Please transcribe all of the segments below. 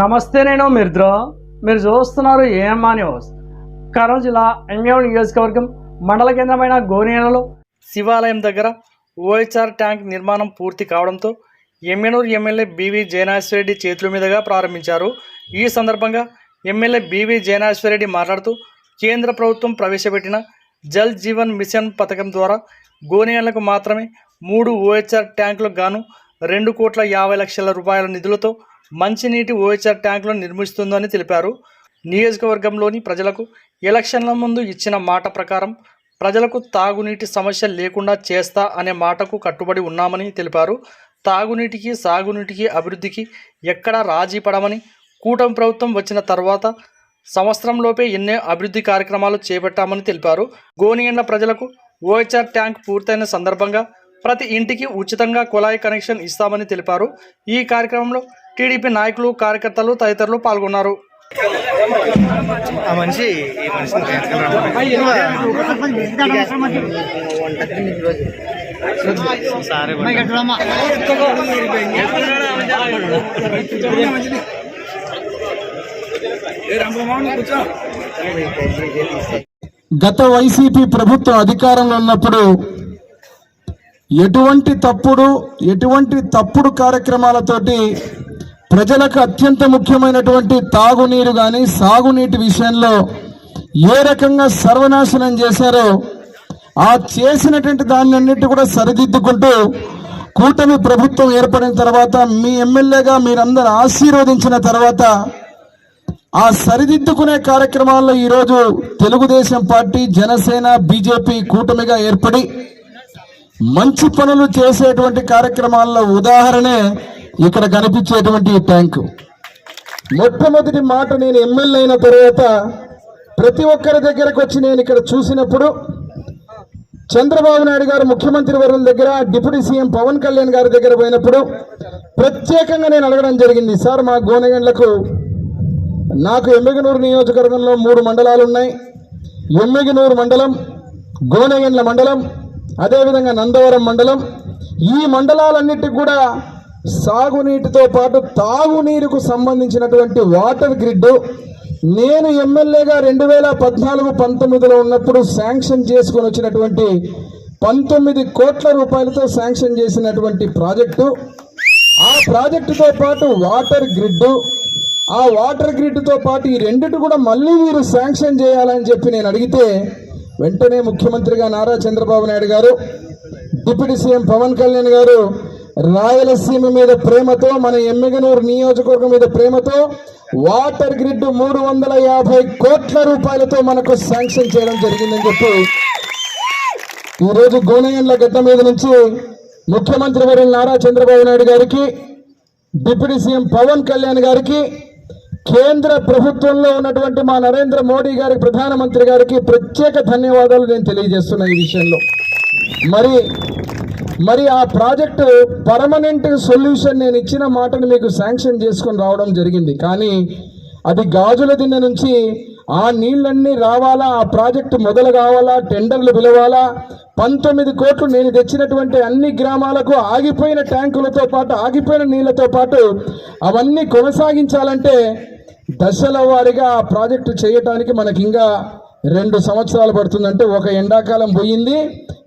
నమస్తే నేను మిర్ద్ర. మీరు చూస్తున్నారు ఏమా న్యూస్. కర్నూలు జిల్లా ఎంఎం నియోజకవర్గం మండల కేంద్రమైన గోనేలలో శివాలయం దగ్గర ఓహెచ్ఆర్ ట్యాంక్ నిర్మాణం పూర్తి కావడంతో ఎమ్మెనూరు ఎమ్మెల్యే బీవీ జయనాశ్వరెడ్డి చేతుల మీదుగా ప్రారంభించారు. ఈ సందర్భంగా ఎమ్మెల్యే బీవీ జయనాశ్వరెడ్డి మాట్లాడుతూ కేంద్ర ప్రభుత్వం ప్రవేశపెట్టిన జల్ జీవన్ మిషన్ పథకం ద్వారా గోనేళ్ళకు మాత్రమే మూడు ఓహెచ్ఆర్ ట్యాంకులకు గాను రెండు కోట్ల యాభై లక్షల రూపాయల నిధులతో మంచినీటి ఓహెచ్ఆర్ ట్యాంకులను నిర్మిస్తుందని తెలిపారు. నియోజకవర్గంలోని ప్రజలకు ఎలక్షన్ల ముందు ఇచ్చిన మాట ప్రకారం ప్రజలకు తాగునీటి సమస్య లేకుండా చేస్తా అనే మాటకు కట్టుబడి ఉన్నామని తెలిపారు. తాగునీటికి సాగునీటికి అభివృద్ధికి ఎక్కడా రాజీ పడమని కూటమి ప్రభుత్వం వచ్చిన తర్వాత సంవత్సరంలోపే ఎన్నో అభివృద్ధి కార్యక్రమాలు చేపట్టామని తెలిపారు. గోనియండ్ల ప్రజలకు ఓహెచ్ఆర్ ట్యాంక్ పూర్తయిన సందర్భంగా ప్రతి ఇంటికి ఉచితంగా కుళాయి కనెక్షన్ ఇస్తామని తెలిపారు. ఈ కార్యక్రమంలో టీడీపీ నాయకులు కార్యకర్తలు తదితరులు పాల్గొన్నారు. ఆ మనిషి ఈ మనిషిని సారే గత వైసీపీ ప్రభుత్వం అధికారంలో ఉన్నప్పుడు ఎటువంటి తప్పుడు ఎటువంటి తప్పుడు కార్యక్రమాలతోటి ప్రజలకు అత్యంత ముఖ్యమైనటువంటి తాగునీరు కానీ సాగునీటి విషయంలో ఏ రకంగా సర్వనాశనం చేశారో ఆ చేసినటువంటి దాన్ని కూడా సరిదిద్దుకుంటూ కూటమి ప్రభుత్వం ఏర్పడిన తర్వాత మీ ఎమ్మెల్యేగా మీరందరూ ఆశీర్వదించిన తర్వాత ఆ సరిదిద్దుకునే కార్యక్రమాల్లో ఈరోజు తెలుగుదేశం పార్టీ జనసేన బీజేపీ కూటమిగా ఏర్పడి మంచి పనులు చేసేటువంటి కార్యక్రమాల్లో ఉదాహరణే ఇక్కడ కనిపించేటువంటి ఈ ట్యాంకు. మొట్టమొదటి మాట నేను ఎమ్మెల్యే అయిన తర్వాత ప్రతి ఒక్కరి దగ్గరకు వచ్చి నేను ఇక్కడ చూసినప్పుడు చంద్రబాబు నాయుడు గారు ముఖ్యమంత్రి వర్యుల దగ్గర డిప్యూటీ సీఎం పవన్ కళ్యాణ్ గారి దగ్గర పోయినప్పుడు ప్రత్యేకంగా నేను అడగడం జరిగింది. సార్ మా గోనగండ్లకు నాకు ఎమ్మిగనూరు నియోజకవర్గంలో మూడు మండలాలు ఉన్నాయి. ఎమ్మిగనూరు మండలం గోనెగండ్ల మండలం అదేవిధంగా నందవరం మండలం. ఈ మండలాలన్నిటికి కూడా సాగునీటితో పాటు తాగునీరుకు సంబంధించినటువంటి వాటర్ గ్రిడ్ నేను ఎమ్మెల్యేగా రెండు వేల పద్నాలుగు పంతొమ్మిదిలో ఉన్నప్పుడు శాంక్షన్ చేసుకొని వచ్చినటువంటి పంతొమ్మిది కోట్ల రూపాయలతో శాంక్షన్ చేసినటువంటి ప్రాజెక్టు. ఆ ప్రాజెక్టుతో పాటు వాటర్ గ్రిడ్ ఆ వాటర్ గ్రిడ్తో పాటు ఈ రెండిటి కూడా మళ్ళీ మీరు శాంక్షన్ చేయాలని చెప్పి నేను అడిగితే వెంటనే ముఖ్యమంత్రిగా నారా చంద్రబాబు నాయుడు గారు డిప్యూటీ సీఎం పవన్ కళ్యాణ్ గారు రాయలసీమ మీద ప్రేమతో మన ఎమ్మిగనూరు నియోజకవర్గం మీద ప్రేమతో వాటర్ గ్రిడ్ మూడు వందల యాభై కోట్ల రూపాయలతో మనకు శాంక్షన్ చేయడం జరిగిందని చెప్పి ఈరోజు గోనెగండ్ల గడ్డ మీద నుంచి ముఖ్యమంత్రి వరి నారా చంద్రబాబు నాయుడు గారికి డిప్యూటీ సీఎం పవన్ కళ్యాణ్ గారికి కేంద్ర ప్రభుత్వంలో ఉన్నటువంటి మా నరేంద్ర మోడీ గారికి ప్రధానమంత్రి గారికి ప్రత్యేక ధన్యవాదాలు నేను తెలియజేస్తున్నా ఈ విషయంలో. మరి మరి ఆ ప్రాజెక్టు పర్మనెంట్ సొల్యూషన్ నేను ఇచ్చిన మాటను మీకు శాంక్షన్ చేసుకొని రావడం జరిగింది. కానీ అది గాజుల దిన్నె నుంచి ఆ నీళ్ళన్నీ రావాలా ఆ ప్రాజెక్టు మొదలు కావాలా టెండర్లు పిలవాలా? పంతొమ్మిది కోట్లు నేను తెచ్చినటువంటి అన్ని గ్రామాలకు ఆగిపోయిన ట్యాంకులతో పాటు ఆగిపోయిన నీళ్ళతో పాటు అవన్నీ కొనసాగించాలంటే దశల వారీగా ఆ ప్రాజెక్టు చేయటానికి మనకి ఇంకా రెండు సంవత్సరాలు పడుతుందంటే ఒక ఎండాకాలం పోయింది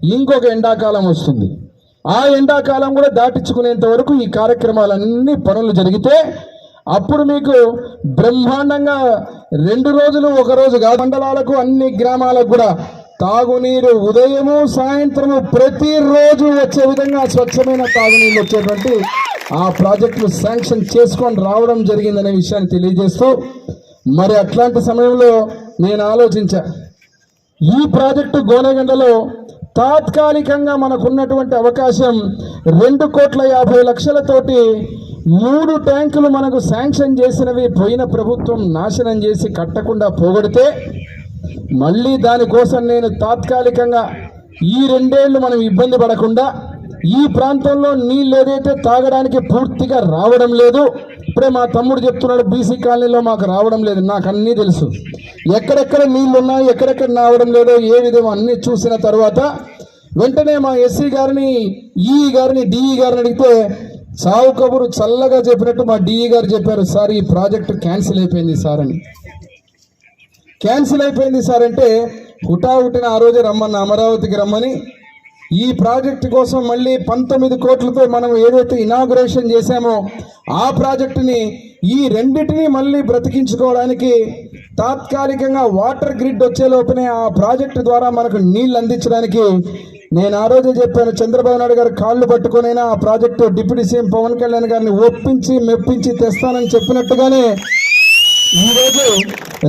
ఇంకొక ఎండాకాలం వస్తుంది. ఆ ఎండాకాలం కూడా దాటించుకునేంత వరకు ఈ కార్యక్రమాలన్నీ పనులు జరిగితే అప్పుడు మీకు బ్రహ్మాండంగా రెండు రోజులు ఒక రోజు కాదు మండలాలకు అన్ని గ్రామాలకు కూడా తాగునీరు ఉదయము సాయంత్రము ప్రతిరోజు వచ్చే విధంగా స్వచ్ఛమైన తాగునీరు వచ్చేటువంటి ఆ ప్రాజెక్టులు శాంక్షన్ చేసుకొని రావడం జరిగిందనే విషయాన్ని తెలియజేస్తూ మరి అట్లాంటి సమయంలో నేను ఆలోచించా. ఈ ప్రాజెక్టు గోనెగండలో తాత్కాలికంగా మనకున్నటువంటి అవకాశం రెండు కోట్ల యాభై లక్షలతోటి మూడు ట్యాంకులు మనకు శాంక్షన్ చేసినవి పోయిన ప్రభుత్వం నాశనం చేసి కట్టకుండా పోగొడితే మళ్ళీ దానికోసం నేను తాత్కాలికంగా ఈ రెండేళ్ళు మనం ఇబ్బంది పడకుండా ఈ ప్రాంతంలో నీళ్ళు ఏదైతే తాగడానికి పూర్తిగా రావడం లేదు ఇప్పుడే మా తమ్ముడు చెప్తున్నాడు బీసీ కాలనీలో మాకు రావడం లేదు నాకు అన్నీ తెలుసు. ఎక్కడెక్కడ నీళ్ళు ఉన్నాయి ఎక్కడెక్కడ రావడం లేదో ఏ విధమో అన్ని చూసిన తర్వాత వెంటనే మా ఎస్సీ గారిని ఈ గారిని డిఈ గారిని అడిగితే సావు కబురు చల్లగా చెప్పినట్టు మా డిఈ గారు చెప్పారు సార్ ఈ ప్రాజెక్టు క్యాన్సిల్ అయిపోయింది సార్ అని. క్యాన్సిల్ అయిపోయింది సార్ అంటే హుటాహుటిన ఆ రోజు రమ్మన్న అమరావతికి రమ్మని ఈ ప్రాజెక్టు కోసం మళ్ళీ పంతొమ్మిది కోట్లతో మనం ఏదైతే ఇనాగ్రేషన్ చేశామో ఆ ప్రాజెక్టుని ఈ రెండింటిని మళ్ళీ బ్రతికించుకోవడానికి తాత్కాలికంగా వాటర్ గ్రిడ్ వచ్చే లోపనే ఆ ప్రాజెక్టు ద్వారా మనకు నీళ్ళు అందించడానికి నేను ఆ రోజే చెప్పాను చంద్రబాబు నాయుడు గారు కాళ్ళు పట్టుకునైనా ఆ project deputy CM Pawan Kalyan గారిని ఒప్పించి మెప్పించి తెస్తానని చెప్పినట్టుగానే ఈరోజు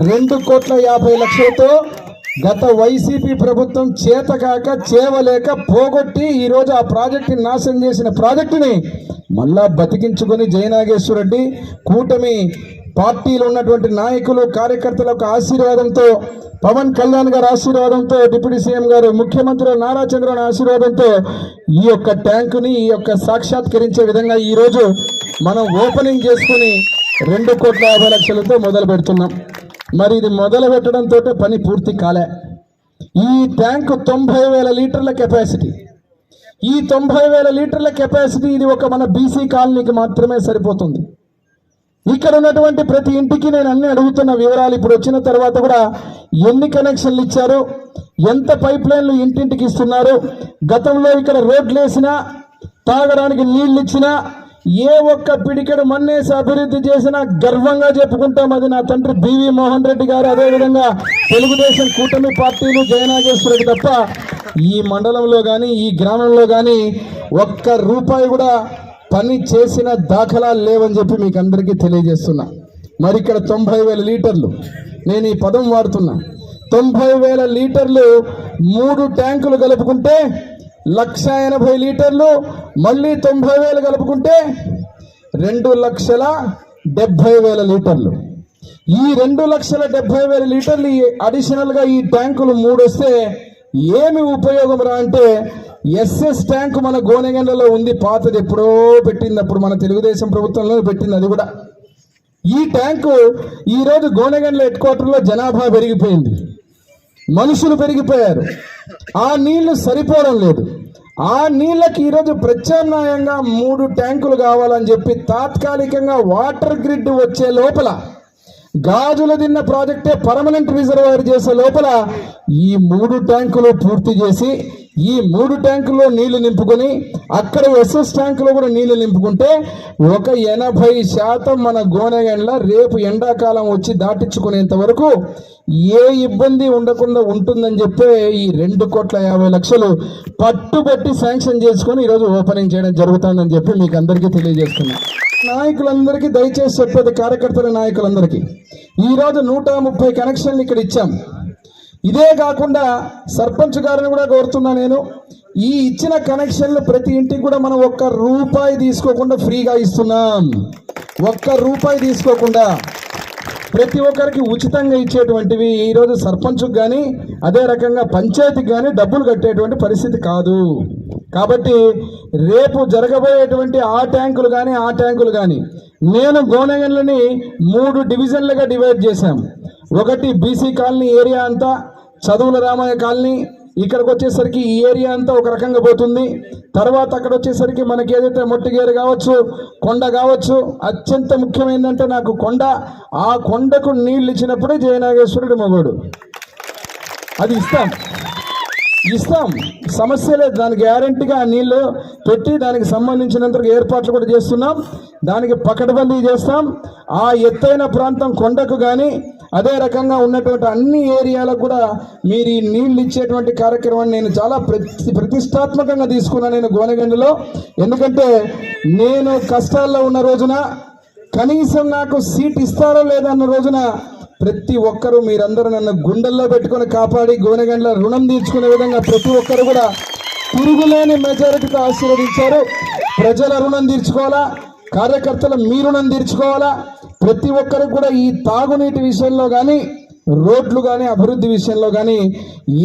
రెండు కోట్ల యాభై లక్షలతో గత వైసీపీ ప్రభుత్వం చేతకాక చేవలేక పోగొట్టి ఈరోజు ఆ ప్రాజెక్టుని నాశనం చేసిన ప్రాజెక్టుని మళ్ళా బతికించుకొని జయనాగేశ్వర రెడ్డి కూటమి పార్టీలో ఉన్నటువంటి నాయకులు కార్యకర్తల యొక్క ఆశీర్వాదంతో పవన్ కళ్యాణ్ గారి ఆశీర్వాదంతో డిప్యూటీ సీఎం గారు ముఖ్యమంత్రి నారా చంద్రబాబు ఆశీర్వాదంతో ఈ యొక్క ట్యాంకుని ఈ యొక్క సాక్షాత్కరించే విధంగా ఈరోజు మనం ఓపెనింగ్ చేసుకుని రెండు కోట్ల యాభై లక్షలతో మొదలు పెడుతున్నాం. మరి ఇది మొదలు పెట్టడంతో పని పూర్తి కాలే. ఈ ట్యాంకు తొంభై వేల లీటర్ల కెపాసిటీ. ఈ తొంభై వేల లీటర్ల కెపాసిటీ ఇది ఒక మన బీసీ కాలనీకి మాత్రమే సరిపోతుంది. ఇక్కడ ఉన్నటువంటి ప్రతి ఇంటికి నేను అన్ని అడుగుతున్న వివరాలు ఇప్పుడు వచ్చిన తర్వాత కూడా ఎన్ని కనెక్షన్లు ఇచ్చారు ఎంత పైప్ లైన్లు ఇంటింటికి ఇస్తున్నారు గతంలో ఇక్కడ రోడ్లు వేసినా తాగడానికి నీళ్ళు ఇచ్చినా ఏ ఒక్క పిడికెడు మన్నేసి అభివృద్ధి చేసినా గర్వంగా చెప్పుకుంటాం అది నా తండ్రి బివి మోహన్ రెడ్డి గారు. అదేవిధంగా తెలుగుదేశం కూటమి పార్టీలు జయనాగేశ్వరుడు తప్ప ఈ మండలంలో కానీ ఈ గ్రామంలో కానీ ఒక్క రూపాయి కూడా పని చేసిన దాఖలాలు లేవని చెప్పి మీకు అందరికీ తెలియజేస్తున్నా. మరి ఇక్కడ తొంభై వేల లీటర్లు నేను ఈ పదం వాడుతున్నా. తొంభై వేల లీటర్లు మూడు ట్యాంకులు కలుపుకుంటే లక్ష ఎనభై లీటర్లు మళ్ళీ తొంభై వేలు కలుపుకుంటే రెండు లక్షల డెబ్భై వేల లీటర్లు. ఈ రెండు లక్షల డెబ్బై వేల లీటర్లు అడిషనల్గా ఈ ట్యాంకులు మూడు వస్తే ఏమి ఉపయోగం రా అంటే ఎస్ఎస్ ట్యాంక్ మన గోనెగండలో ఉంది పాతది ఎప్పుడో పెట్టింది. అప్పుడు మన తెలుగుదేశం ప్రభుత్వంలో పెట్టింది అది కూడా. ఈ ట్యాంకు ఈరోజు గోనెగండ్ల హెడ్ క్వార్టర్లో జనాభా పెరిగిపోయింది. మనుషులు పెరిగిపోయారు. ఆ నీళ్ళు సరిపోవడం లేదు. ఆ నీళ్ళకి ఈరోజు ప్రత్యామ్నాయంగా మూడు ట్యాంకులు కావాలని చెప్పి తాత్కాలికంగా వాటర్ గ్రిడ్ వచ్చే లోపల గాజుల దిన్న ప్రాజెక్టే పర్మనెంట్ రిజర్వాయర్ చేసే లోపల ఈ మూడు ట్యాంకులు పూర్తి చేసి ఈ మూడు ట్యాంకుల్లో నీళ్ళు నింపుకొని అక్కడ ఎస్ఎస్ ట్యాంకులో కూడా నీళ్ళు నింపుకుంటే ఒక ఎనభై శాతం మన గోనెగండ్ల రేపు ఎండాకాలం వచ్చి దాటించుకునేంత వరకు ఏ ఇబ్బంది ఉండకుండా ఉంటుందని చెప్పే ఈ రెండు కోట్ల యాభై లక్షలు పట్టుబట్టి శాంక్షన్ చేసుకొని ఈరోజు ఓపెనింగ్ చేయడం జరుగుతుందని చెప్పి మీకు అందరికీ తెలియజేస్తున్నా. నాయకులందరికీ దయచేసి చెప్పేది కార్యకర్తల నాయకులందరికీ ఈరోజు నూట ముప్పై కనెక్షన్లు ఇక్కడ ఇచ్చాం. ఇదే కాకుండా సర్పంచ్ గారిని కూడా కోరుతున్నా నేను. ఈ ఇచ్చిన కనెక్షన్లు ప్రతి ఇంటికి కూడా మనం ఒక్క రూపాయి తీసుకోకుండా ఫ్రీగా ఇస్తున్నాం. ఒక్క రూపాయి తీసుకోకుండా ప్రతి ఒక్కరికి ఉచితంగా ఇచ్చేటువంటివి ఈరోజు సర్పంచ్కి కానీ అదే రకంగా పంచాయతీకి కానీ డబ్బులు కట్టేటువంటి పరిస్థితి కాదు. కాబట్టి రేపు జరగబోయేటువంటి ఆ ట్యాంకులు కానీ ఆ ట్యాంకులు కానీ నేను గోనగన్లని మూడు డివిజన్లుగా డివైడ్ చేశాం. ఒకటి బీసీ కాలనీ ఏరియా అంతా చదువుల రామయ్య కాలనీ ఇక్కడికి వచ్చేసరికి ఈ ఏరియా అంతా ఒక రకంగా పోతుంది. తర్వాత అక్కడ వచ్చేసరికి మనకి ఏదైతే మొట్టిగేరు కావచ్చు కొండ కావచ్చు అత్యంత ముఖ్యమైనదంటే నాకు కొండ. ఆ కొండకు నీళ్ళు ఇచ్చినప్పుడే జయనాగేశ్వరుడు మగోడు. అది ఇస్తాం. ఇస్తాం. సమస్య లేదు. దానికి గ్యారంటీగా ఆ నీళ్ళు పెట్టి దానికి సంబంధించినంత ఏర్పాట్లు కూడా చేస్తున్నాం. దానికి పకడ్బందీ చేస్తాం. ఆ ఎత్తైన ప్రాంతం కొండకు కానీ అదే రకంగా ఉన్నటువంటి అన్ని ఏరియాలకు కూడా మీరు ఈ నీళ్ళు ఇచ్చేటువంటి కార్యక్రమాన్ని నేను చాలా ప్రతి ప్రతిష్టాత్మకంగా తీసుకున్నాను నేను గోనగండిలో ఎందుకంటే నేను కష్టాల్లో ఉన్న రోజున కనీసం నాకు సీట్ ఇస్తారో లేదన్న రోజున ప్రతి ఒక్కరూ మీరందరూ నన్ను గుండెల్లో పెట్టుకొని కాపాడి గోనెగండ్ల రుణం తీర్చుకునే విధంగా ప్రతి ఒక్కరు కూడా తిరుగులేని మెజారిటీతో ఆశీర్వదించారు. ప్రజల రుణం తీర్చుకోవాలా? కార్యకర్తల మీ రుణం తీర్చుకోవాలా? ప్రతి ఒక్కరికి కూడా ఈ తాగునీటి విషయంలో కానీ రోడ్లు కానీ అభివృద్ధి విషయంలో కానీ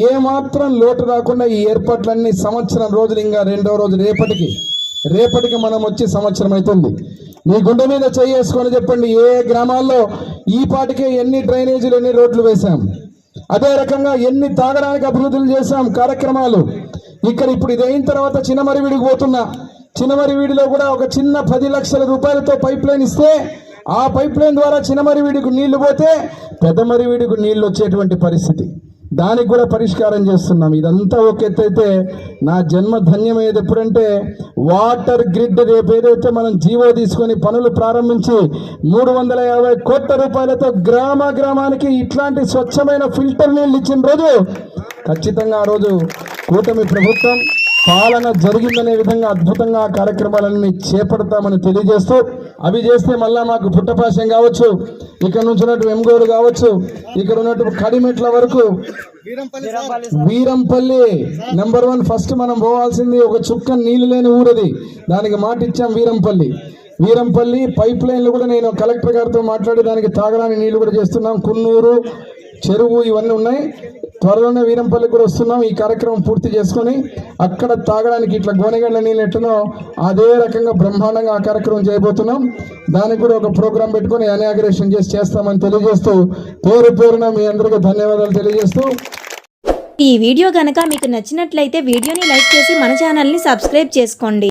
ఏమాత్రం లోటు రాకుండా ఈ ఏర్పాట్లన్నీ సంవత్సరం రోజులు ఇంకా రెండో రోజు రేపటికి రేపటికి మనం వచ్చి సంవత్సరం అవుతుంది మీ గుండె మీద చేసుకొని చెప్పండి ఏ గ్రామాల్లో ఈ పాటికే ఎన్ని డ్రైనేజీలు ఎన్ని రోడ్లు వేశాం? అదే రకంగా ఎన్ని తాగడానికి అభివృద్ధులు చేశాం కార్యక్రమాలు? ఇక్కడ ఇప్పుడు ఇది అయిన తర్వాత చిన్నమరివిడికి పోతున్నా. చిన్నమరివీడిలో కూడా ఒక చిన్న పది లక్షల రూపాయలతో పైప్ లైన్ ఇస్తే ఆ పైప్ లైన్ ద్వారా చిన్నమరివీడికి నీళ్ళు పోతే పెద్దమరివీడికి నీళ్ళు వచ్చేటువంటి పరిస్థితి. దానికి కూడా పరిష్కారం చేస్తున్నాం. ఇదంతా ఒక ఎత్తైతే నా జన్మ ధన్యమయ్యేది ఎప్పుడంటే వాటర్ గ్రిడ్ రేపు ఏదైతే మనం జీవో తీసుకొని పనులు ప్రారంభించి మూడు వందల యాభై కోట్ల రూపాయలతో గ్రామ గ్రామానికి ఇట్లాంటి స్వచ్ఛమైన ఫిల్టర్ నీళ్ళు ఇచ్చిన రోజు ఖచ్చితంగా ఆ రోజు కూటమి ప్రభుత్వం పాలన జరిగిందనే విధంగా అద్భుతంగా ఆ కార్యక్రమాలన్నీ చేపడతామని తెలియజేస్తూ అవి చేస్తే మళ్ళా మాకు పుట్టపాశం కావచ్చు. ఇక్కడ నుంచి ఉన్నట్టు వెంగోడు కావచ్చు. ఇక్కడ ఉన్నట్టు కడిమెట్ల వరకు. వీరంపల్లి నెంబర్ వన్ ఫస్ట్ మనం పోవాల్సింది ఒక చుక్క నీళ్ళు లేని ఊరది. దానికి మాట ఇచ్చాం వీరంపల్లి. వీరంపల్లి పైప్ లైన్లు కూడా నేను కలెక్టర్ గారితో మాట్లాడి దానికి తాగడానికి నీళ్ళు కూడా చేస్తున్నాం. కున్నూరు చెరువు ఇవన్నీ ఉన్నాయి. త్వరలోనే వీరంపల్లి కూడా వస్తున్నాం. ఈ కార్యక్రమం పూర్తి చేసుకొని అక్కడ తాగడానికి ఇట్లా గోనెగండ్ల నీళ్ళు ఎట్టునో అదే రకంగా బ్రహ్మాండంగా ఆ కార్యక్రమం చేయబోతున్నాం. దానికి కూడా ఒక ప్రోగ్రాం పెట్టుకొని అనాగ్రేషన్ చేసి చేస్తామని తెలియజేస్తూ పేరు పేరున మీ అందరికీ ధన్యవాదాలు తెలియజేస్తూ ఈ వీడియో కనుక మీకు నచ్చినట్లయితే వీడియోని లైక్ చేసి మన ఛానల్ని సబ్స్క్రైబ్ చేసుకోండి.